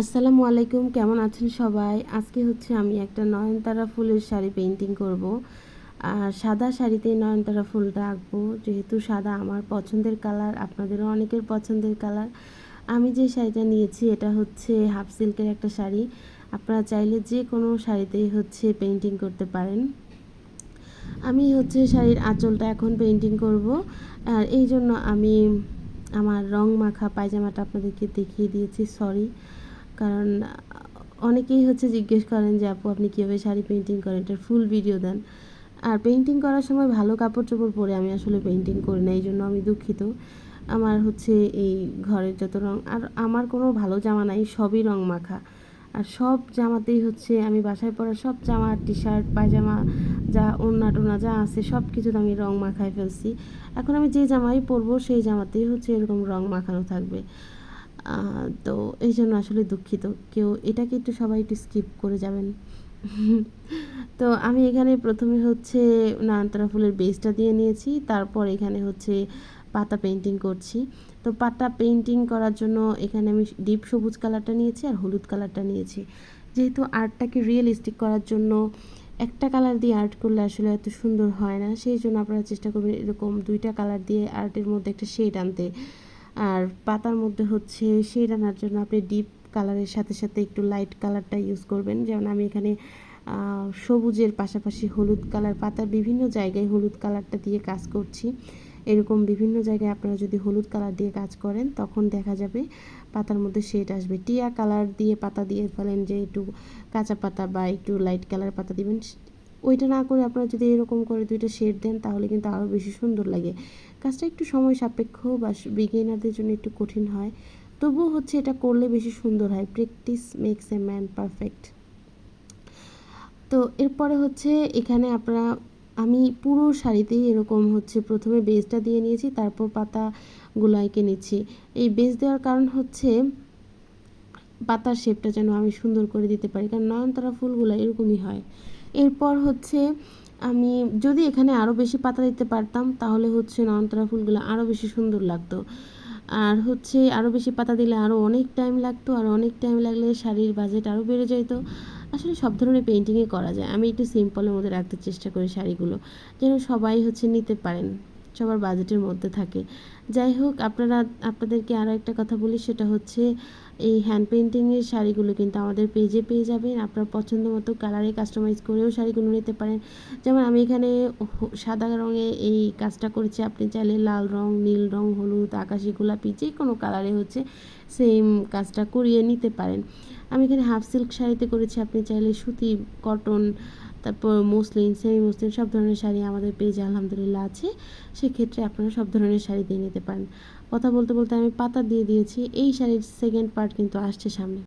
আসসালামু আলাইকুম, কেমন আছেন সবাই? আজকে হচ্ছে আমি একটা নয়নতারা ফুলের শাড়ি পেন্টিং করব। আর সাদা শাড়িতে নয়নতারা ফুলটা আঁকবো। যেহেতু সাদা আমার পছন্দের কালার, আপনাদেরও অনেকের পছন্দের কালার। আমি যে শাড়িটা নিয়েছি, এটা হচ্ছে হাফ সিল্কের একটা শাড়ি। আপনারা চাইলে যে কোনো শাড়িতেই হচ্ছে পেন্টিং করতে পারেন। আমি হচ্ছে শাড়ির আঁচলটা এখন পেন্টিং করব। আর এই জন্য আমি আমার রং মাখা পায়জামাটা আপনাদেরকে দেখিয়ে দিয়েছি সরি কারণ অনেকেই হচ্ছে জিজ্ঞেস করেন যে, আপু, আপনি কীভাবে শাড়ি পেন্টিং করেন? এটার ফুল ভিডিও দেন। আর পেন্টিং করার সময় ভালো কাপড় চোপড় পরে আমি আসলে পেন্টিং করি না এই জন্য আমি দুঃখিত। আমার হচ্ছে এই ঘরের যত রং, আর আমার কোনো ভালো জামা নাই, সবই রং মাখা। আর সব জামাতেই হচ্ছে আমি বাসায় পরা সব জামা টি শার্ট পায়জামা, যা ওড়না টোনা যা আছে, সব কিছুতে আমি রং মাখায় ফেলছি। এখন আমি যে জামাই পরবো, সেই জামাতেই হচ্ছে এরকম রং মাখানো থাকবে। তো এই জন্য আসলে দুঃখিত। কেউ এটাকে একটু সবাই একটু স্কিপ করে যাবেন। তো আমি এখানে প্রথমে হচ্ছে নয়নতারা ফুলের বেসটা দিয়ে নিয়েছি, তারপর এখানে হচ্ছে পাতা পেন্টিং করছি। তো পাতা পেন্টিং করার জন্য এখানে আমি ডিপ সবুজ কালারটা নিয়েছি আর হলুদ কালারটা নিয়েছি। যেহেতু আর্টটাকে রিয়েলিস্টিক করার জন্য একটা কালার দিয়ে আর্ট করলে আসলে এত সুন্দর হয় না, সেই জন্য আপনারা চেষ্টা করবেন এরকম দুইটা কালার দিয়ে আর্টের মধ্যে একটা শেড আনতে। আর পাতার মধ্যে হচ্ছে সেই রান্নার জন্য আপনি ডিপ কালারের সাথে সাথে একটু লাইট কালারটা ইউজ করবেন। যেমন আমি এখানে সবুজের পাশাপাশি হলুদ কালার পাতার বিভিন্ন জায়গায় হলুদ কালারটা দিয়ে কাজ করছি। এরকম বিভিন্ন জায়গায় আপনারা যদি হলুদ কালার দিয়ে কাজ করেন, তখন দেখা যাবে পাতার মধ্যে শেড আসবে। টিয়া কালার দিয়ে পাতা দিয়ে ফেলেন যে একটু কাঁচা পাতা বা একটু লাইট কালার পাতা দিবেন ওইটা না করে আপনারা যদি এরকম করে দুইটা শেড দেন, তাহলে কিন্তু আরও বেশি সুন্দর লাগে। কাজটা একটু সময় সাপেক্ষ বা বিগিনারদের জন্য একটু কঠিন হয়। তবুও হচ্ছে এটা করলে বেশি সুন্দর হয়। Practice makes a man perfect তো এরপরে হচ্ছে এখানে আপনারা, আমি পুরো শাড়িতেই এরকম হচ্ছে প্রথমে বেসটা দিয়ে নিয়েছি, তারপর পাতাগুলো এঁকে নিচ্ছি। এই বেস দেওয়ার কারণ হচ্ছে পাতার শেপটা যেন আমি সুন্দর করে দিতে পারি। কারণ নয়নতারা ফুলগুলো এরকমই হয়। এরপর হচ্ছে আমি যদি এখানে আরও বেশি পাতা দিতে পারতাম, তাহলে হচ্ছে নয়নতারা ফুলগুলো আরও বেশি সুন্দর লাগতো। আর হচ্ছে আরও বেশি পাতা দিলে আরও অনেক টাইম লাগতো, আর অনেক টাইম লাগলে শাড়ির বাজেট আরও বেড়ে যেত আসলে সব ধরনের পেন্টিংই করা যায়। আমি একটু সিম্পলের মধ্যে রাখতে চেষ্টা করি শাড়িগুলো, যেন সবাই হচ্ছে নিতে পারেন, সবার বাজেটের মধ্যে থাকে। যাই হোক, আপনারা, আপনাদেরকে আরও একটা কথা বলি, সেটা হচ্ছে এই হ্যান্ড পেন্টিংয়ের শাড়িগুলো কিন্তু আমাদের পেজে পেয়ে যাবেন। আপনার পছন্দ মতো কালারে কাস্টমাইজ করেও শাড়িগুলো নিতে পারেন। যেমন আমি এখানে সাদা রঙে এই কাজটা করেছি। আপনি চাইলে লাল রং, নীল রং, হলুদ, আকাশি গোলাপি যে কোনো কালারে হচ্ছে সেম কাজটা করিয়ে নিতে পারেন। আমি এখানে হাফ সিল্ক শাড়িতে করেছি। আপনি চাইলে সুতি কটন তারপর মসলিন সেমি মসলিন সব ধরনের শাড়ি আমাদের পেজে আলহামদুলিল্লাহ আছে। সেক্ষেত্রে আপনারা সব ধরনের শাড়ি দিয়ে নিতে পারেন। কথা বলতে বলতে আমি পাতা দিয়ে দিয়েছি। এই শাড়ির সেকেন্ড পার্ট কিন্তু আসছে সামনে।